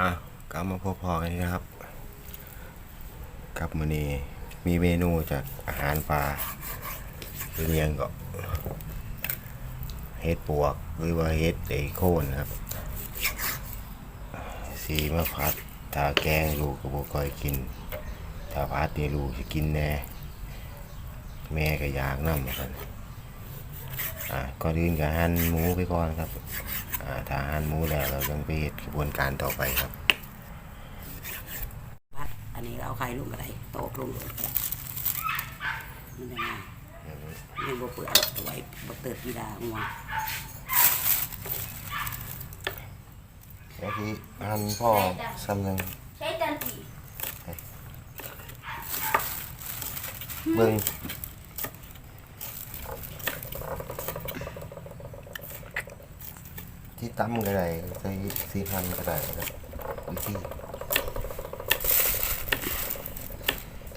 อะกลับมาพบพอกันนะครับกับมือนี้มีเมนูจากอาหารปลาเรียงก็เฮ็ดปวกหรือว่าเฮ็ดไอโคนครับ สีมะพัดถ้าแกงลูกก็บ่ค่อยกินถ้าพัดนี่ลูกจะกินแน่แม่ก็อยากนำเหมือนกันอะก่อนอื่นก็หั่นหมูไปก่อนครับ อ่าถ้าหั่นหมูแล้วเราต้องไปเฮ็ดกระบวนการต่อไปครับพัดอันนี้เราเอาไข่ลงก็ได้โตกลงก็ได้มันจะง่ายยังบ่เปิดเอาไว้บ่เติดพีดางัวก็คือหั่นพ่อซ้ำหนึงใช้จันทีเบิ่ง ตั้มก็ได้ใส่สีพันก็ได้ครับวิธี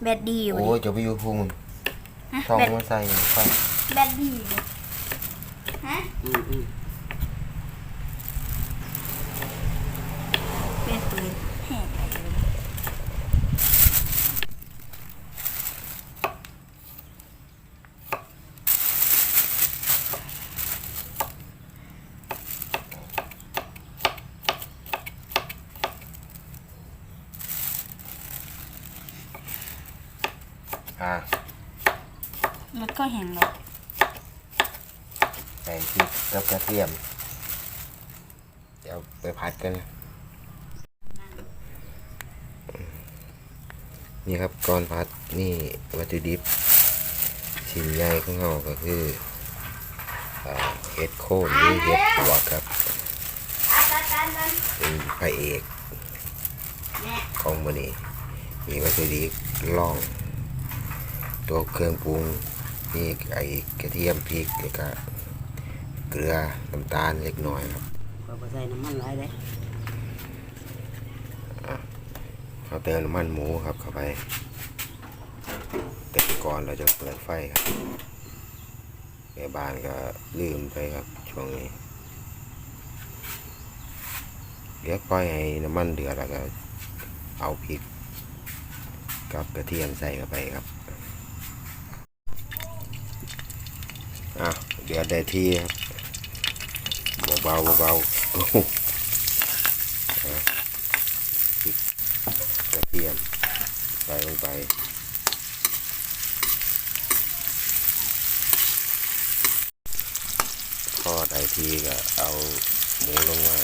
แบดดีอยู่โอ้ยจะไปอยู่พุงช่องมันใส่ไฟแบดดีอยู่ฮะอืมอืม เป็นปืนแห้งไปเลย อ่า แล้วก็แห้งแล้วใส่พริกกับกระเทียม เดี๋ยวไปผัดกัน นี่ครับก่อนผัดนี่วัตถุดิบชิ้นใหญ่ของเราก็คือเห็ดโคนหรือเห็ดปวครับ เป็นพระเอกของมันนี้มีวัตถุดิบล่อง ตัวเครื่องปรุง นี่ไอ้กระเทียมพริกแล้วก็เกลือน้ำตาลเล็กน้อยครับก็บ่ใส่น้ำมันหลายเด้เราเติมน้ำมันหมูครับเข้าไปแต่ก่อนเราจะเปิดไฟครับแม่บ้านก็ลืมไปครับช่วงนี้เดี๋ยวปล่อยให้น้ำมันเดือดแล้วก็เอาพริกกับกระเทียมใส่เข้าไปครับ อะเดือดได้ที่ครับเบาๆเบาๆโอ้โหอะพริกกระเทียมใส่ลงไปทอดได้ทีก็เอาหมูลงมา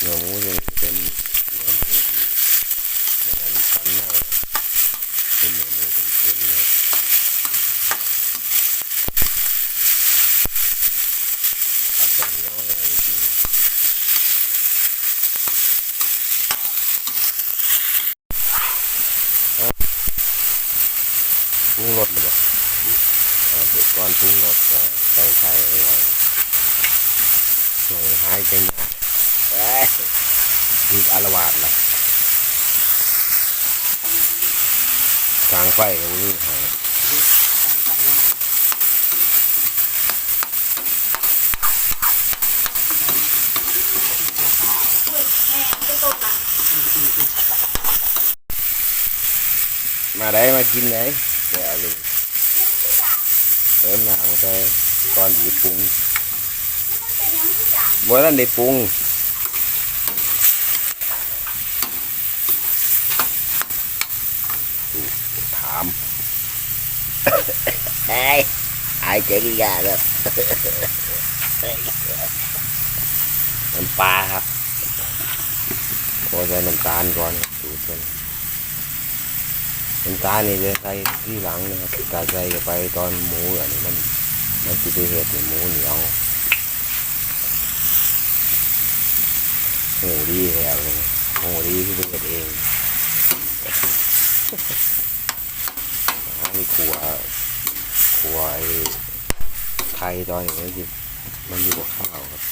เนื้อหมูยังเป็นเนื้อหมูที่มันสันมากเป็นเนื้อหมูเป็นเป็นเลยอาจจะเหนียวหน่อยนิดนึงเอาป รุงรสเลยบ่าเดี๋ยวก่อนปรุงรสก็ใส่ไข่ไว้ช่วงหายใจหน่อยเอ้ยมีอารวาสละกลางไฟก็มีหายตั้งตั้งนะแม่จะตกอะมาได้มากินไหน เดี๋ยวเอาเลยเติมน้ำไปก่อนดีปรุงมันเป็นยังไม่จ่ายบ่ทันได้ปรุงดูถามไอ้ไอ้เจ๊กี่ยาแล้วน้ำปลาครับโอ้ใส่น้ำตาลก่อนสูตรมัน น้ำตาลนี่จะใส่ที่หลังนะครับถ้าใส่ไปตอนหมูอันนี้มันมันจะไปเห็ดให้หมูเหนียวโหดีแถวเลยโหดีคือเป็นเองหานี่ขัวขัวไอ้ไข่ตอนนี้มันอยู่มันอยู่กับข้าวครับ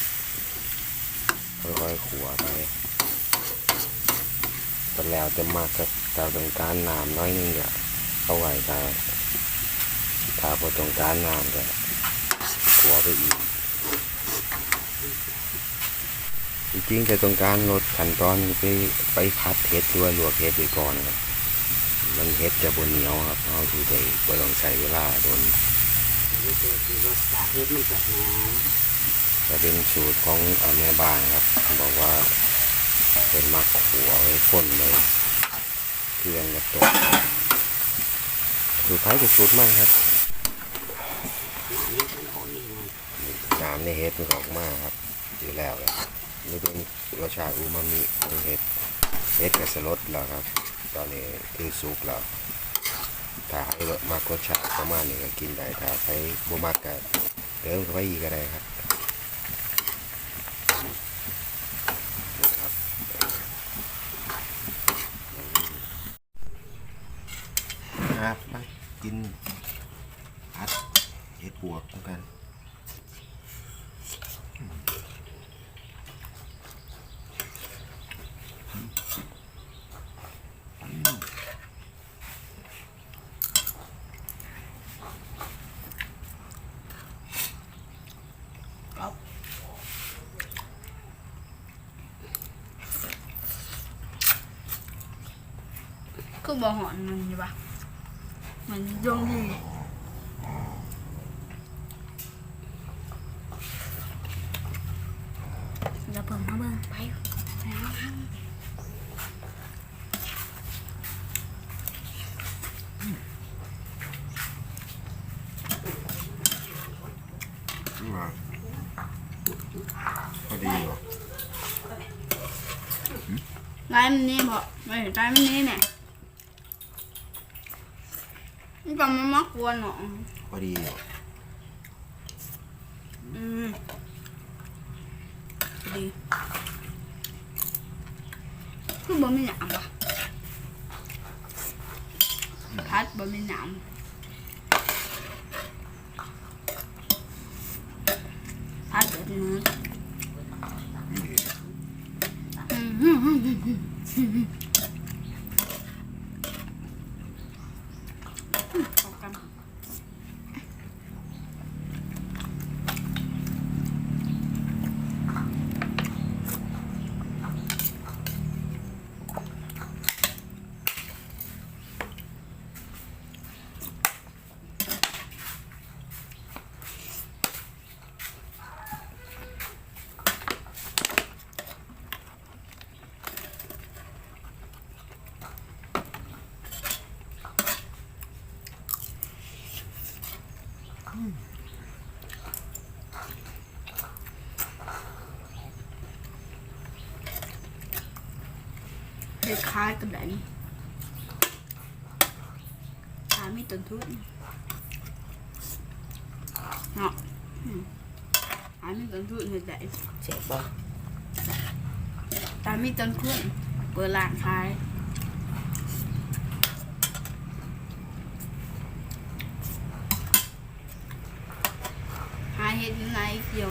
ค่อยๆขัวไปแต่แล้วจะมากครับ แต่ต้องการน้ำน้อยนึงก็เอาไว้ถ้าถ้าพอต้องการน้ำก็ขัวไปอีกจริงๆแต่ต้องการลดขั้นตอนไปไปพัดเห็ดด้วยลวกเห็ดไปก่อนครับมันเห็ดจะบนเหนียวครับเอาที่ไปบ่ต้องใช้เวลาโดนนี่คือคือรสชาติเฮ็ดมันจะเป็นสูตรของอแม่บ้านครับบอกว่าเป็นมักขัวไว้พ่นเลย เครื่องกระตกสูตรไทยกับสูตรมันครับน้ำในเห็ดมันออกมาครับอยู่แล้วเลยนี่เป็นรสชาติอูมามิของเห็ดเห็ดกับสลดแล้วครับ ตอนนี้คือสุกแล้วถ้าให้มากรสชาติประมาณนี้ก็กินได้ถ้าใครบ่มากก็เติมเข้าไปอีกก็ได้ครับนี่ครับครับมา กินผัดเห็ดบวกกันคือบ่หอนมันอยู่ปะ มันยงดีอย่าเพิ่มมาเบิ่งไปแล้วครับ มาพอดีเหรอลายมันนี่บ่ไม่ลายมันนี่เนี่ยมันก็มันมากวนหนอพอดีเหรออืมดี คือบ่มีหนามปะพัดบ่มีหนามพัดแบบนี้อืมอืมอืมอืมอืมเข้ากัน คล้ายๆกับแบบนี้ตามีต้นทุนเนาะอืมตามีต้นทุนเห็ดได้เจ็บบ่ตามีต้นทุนเปิดร้านขาย 还点来油。